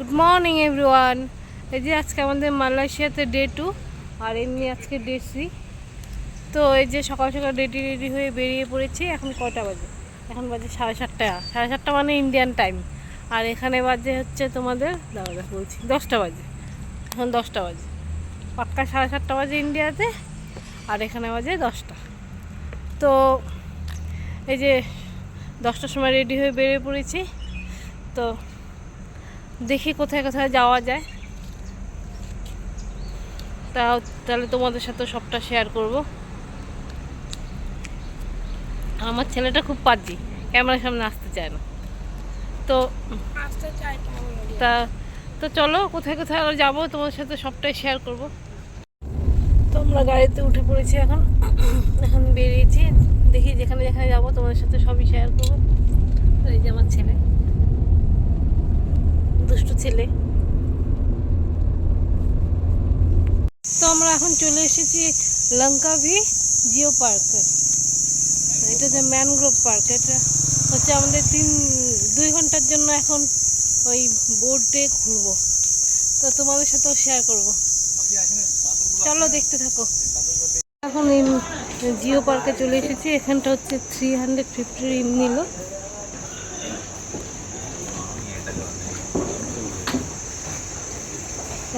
Good morning everyone এই যে আজকে আমাদের মালয়েশিয়াতে ডে টু আর এমনি আজকে ডে থ্রি তো এই যে সকাল সকাল রেডি রেডি হয়ে বেরিয়ে পড়েছি, এখন কয়টা বাজে? এখন বাজে সাড়ে সাতটা। সাড়ে সাতটা মানে ইন্ডিয়ান টাইম আর এখানে বাজে হচ্ছে তোমাদের দাদা বলছি, দশটা বাজে। এখন দশটা বাজে। পাক্কা সাড়ে সাতটা বাজে ইন্ডিয়াতে আর এখানে বাজে দশটা। তো এই যে দশটার সময় রেডি হয়ে বেরিয়ে পড়েছি। তো দেখি কোথায় কোথায় যাওয়া যায়। তা তাহলে তোমাদের সাথে সবটা শেয়ার করব। আমার ছেলেটা খুব পাজি ক্যামেরার সামনে আসতে চায় না। তো তা তো চলো কোথায় কোথায় আরও যাব তোমার সাথে সবটাই শেয়ার করব। তো আমরা গাড়িতে উঠে পড়েছি এখন। এখন বেরিয়েছি। দেখি যেখানে যেখানে যাব তোমাদের সাথে সবই শেয়ার করব। এই যে আমার ছেলে। দুষ্টু ছেলে। তো আমরা এখন চলে এসেছি লঙ্কাভি জিও পার্কে। এটা যে ম্যানগ্রোভ পার্ক, এটা হচ্ছে আমাদের তিন, দুই ঘণ্টার জন্য এখন ওই বোর্ডে ঘুরবো। তো তোমাদের সাথেও শেয়ার করব। চলো দেখতে থাকো। এখন এই জিও পার্কে চলে এসেছি, এখানটা হচ্ছে থ্রি হান্ড্রেড ফিফটি নিল।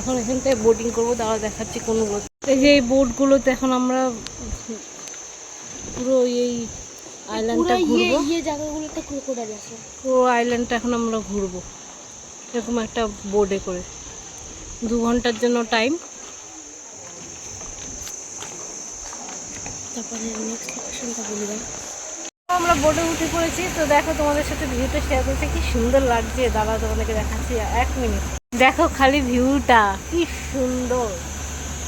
এখন এখানটায় বোটিং করব তারা দেখাচ্ছি কোনগুলো এই যে এই বোটগুলোতে এখন আমরা পুরো এই আইল্যান্ডটা ইয়ে ঘুরবো। ইয়ে জায়গাগুলোতে ক্রোকোডাইল আছে। পুরো আইল্যান্ডটা এখন আমরা ঘুরবো। এরকম একটা বোর্ডে করে। দু ঘণ্টার জন্য টাইম তারপরে নেক্সট লোকেশনটা বলে দাও আমরা বোর্ডে উঠে পড়েছি। তো দেখো তোমাদের সাথে ভিউটা শেয়ার করতে কি সুন্দর লাগছে। দাদা তোমাদেরকে দেখাচ্ছি এক মিনিট দেখো খালি ভিউটা। কি সুন্দর।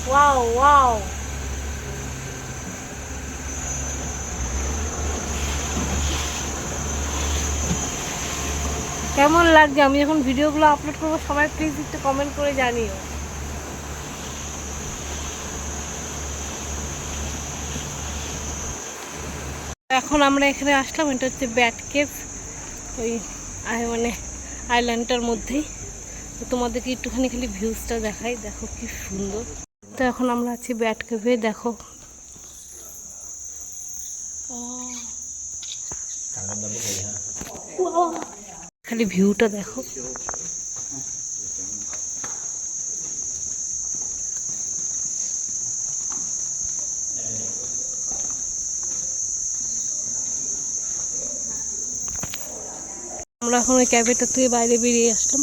Wow wow. কেমন লাগছে? আমি যখন ভিডিওগুলো আপলোড করব, সবাই প্লিজ একটু কমেন্ট করে জানিও। এখন আমরা এখানে আসলাম, এটা হচ্ছে ব্যাট কেভ ওই মানে আইল্যান্ডটার মধ্যেই। তোমাদেরকে একটুখানি খালি ভিউজটা দেখাই, দেখো কি সুন্দর। তো এখন আমরা আছি ব্যাট কেভে দেখো। খালি ভিউটা দেখো। আমরা এখন ওই ক্যাফেটা থেকে বাইরে বেরিয়ে আসলাম।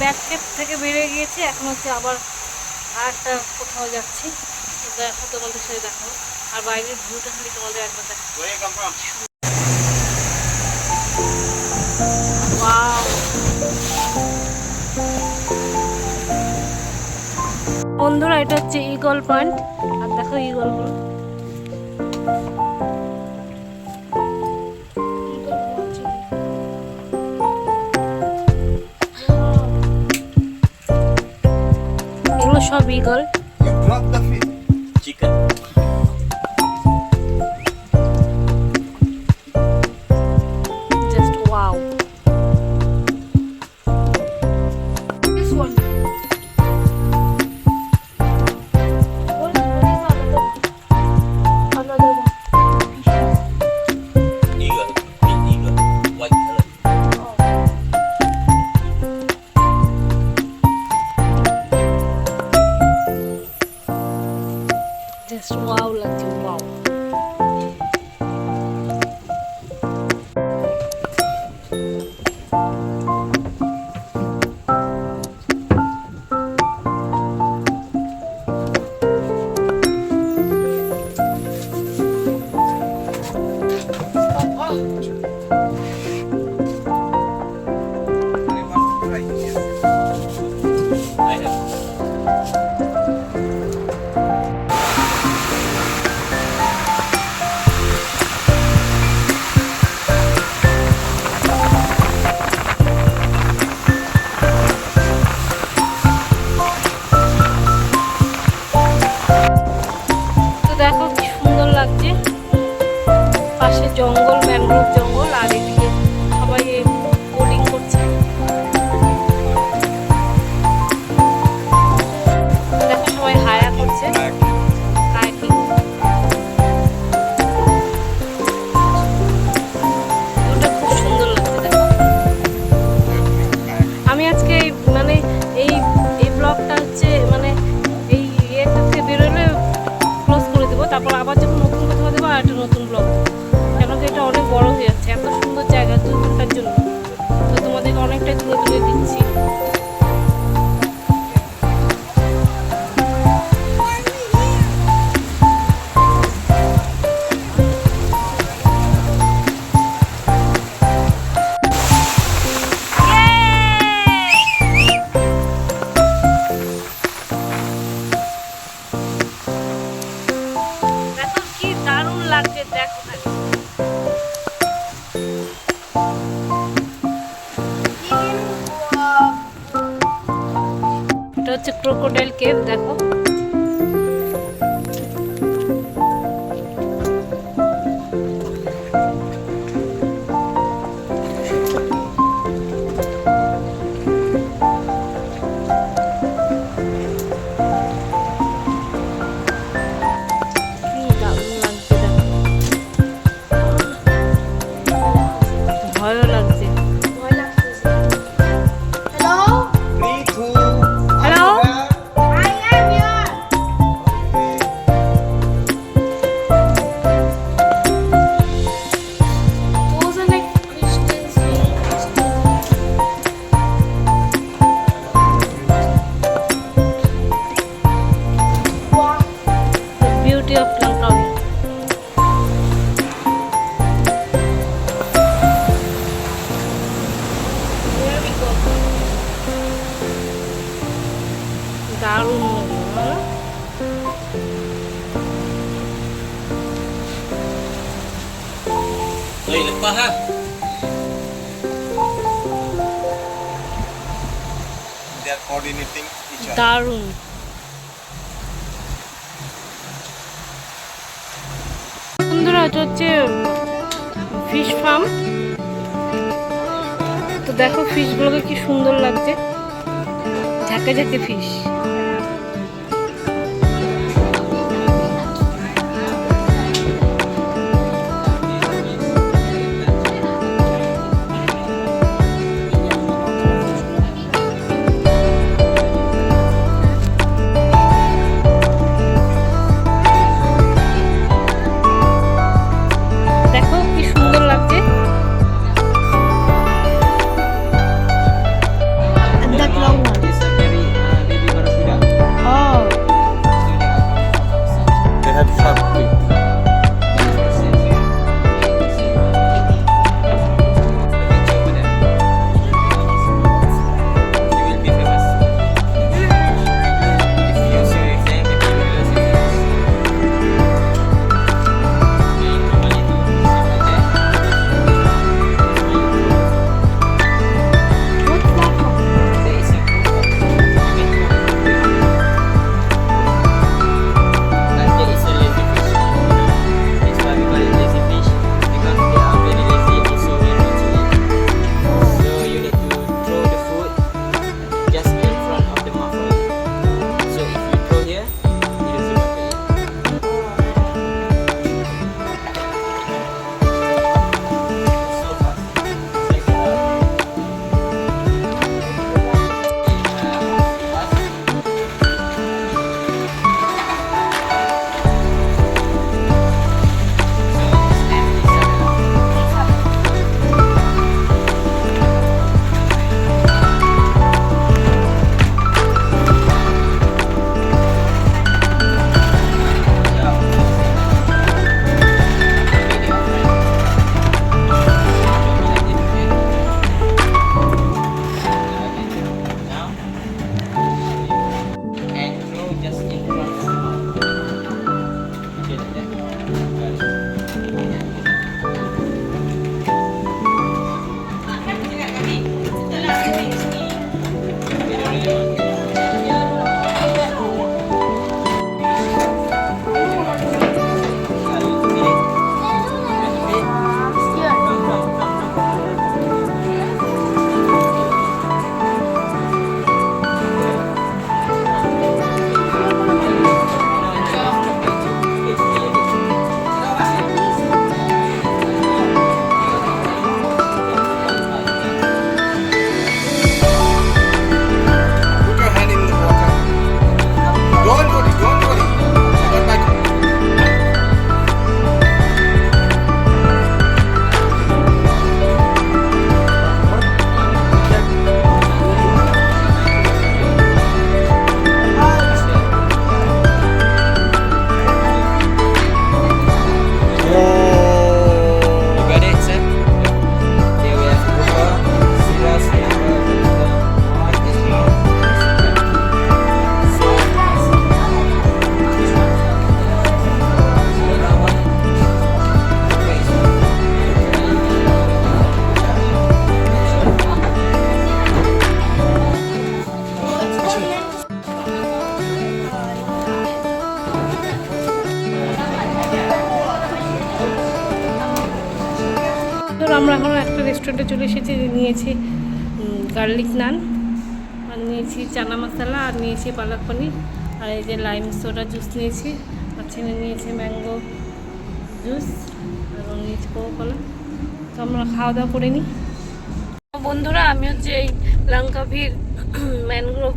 ব্যাককেট থেকে বেরিয়ে গিয়েছি, এখন হচ্ছে আবার আরেকটা কোথাও যাচ্ছি। দেখো তোমাদের সাথে দেখো আর বাইরের ভিউটা খালি তোমাদের একবার দেখো বন্ধুরা এটা হচ্ছে ইগল পয়েন্ট। আর দেখো ইগলগুলো এগুলো সব eagle crocodile cave Lepas ha. They are coordinating each other. দারুণ বন্ধুরা এটা হচ্ছে ফিশ ফার্ম তো দেখো ফিশগুলোকে কি সুন্দর লাগছে ঝাঁকে ঝাঁকে ফিশ নিয়েছি গার্লিক নান আর নিয়েছি চানা মশলা, আর নিয়েছি পালক পনির, আর এই যে লাইম সোডা জুস নিয়েছি, আর ছেলে নিয়েছে ম্যাঙ্গো জুস আর নিয়েছি কোকোকলা তো আমরা খাওয়া দাওয়া করে নিই। বন্ধুরা, আমি হচ্ছে এই লঙ্কাভির ম্যানগ্রোভ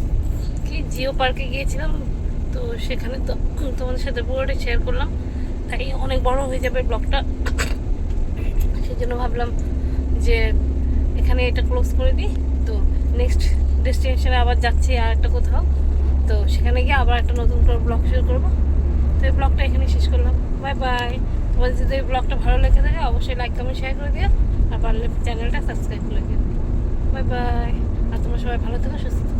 কি, জিও পার্কে গিয়েছিলাম, তো সেখানে তো তোমাদের সাথে পুরোটাই শেয়ার করলাম। তাই অনেক বড় হয়ে যাবে ব্লগটা সেই জন্য ভাবলাম যে এখানে এটা ক্লোজ করে দিই। তো নেক্সট ডেস্টিনেশনে আবার যাচ্ছি আর একটা কোথাও। তো সেখানে গিয়ে আবার একটা নতুন করে ব্লগ শুরু করব। তো এই ব্লগটা এখানে শেষ করলাম। বাই বাই তোমাদের যদি এই ব্লগটা ভালো লেগে থাকে, অবশ্যই লাইক কমেন্ট শেয়ার করে দিও। আর পারলে চ্যানেলটা সাবস্ক্রাইব করে দিও। বাই বাই আর তোমরা সবাই ভালো থেকো, সুস্থ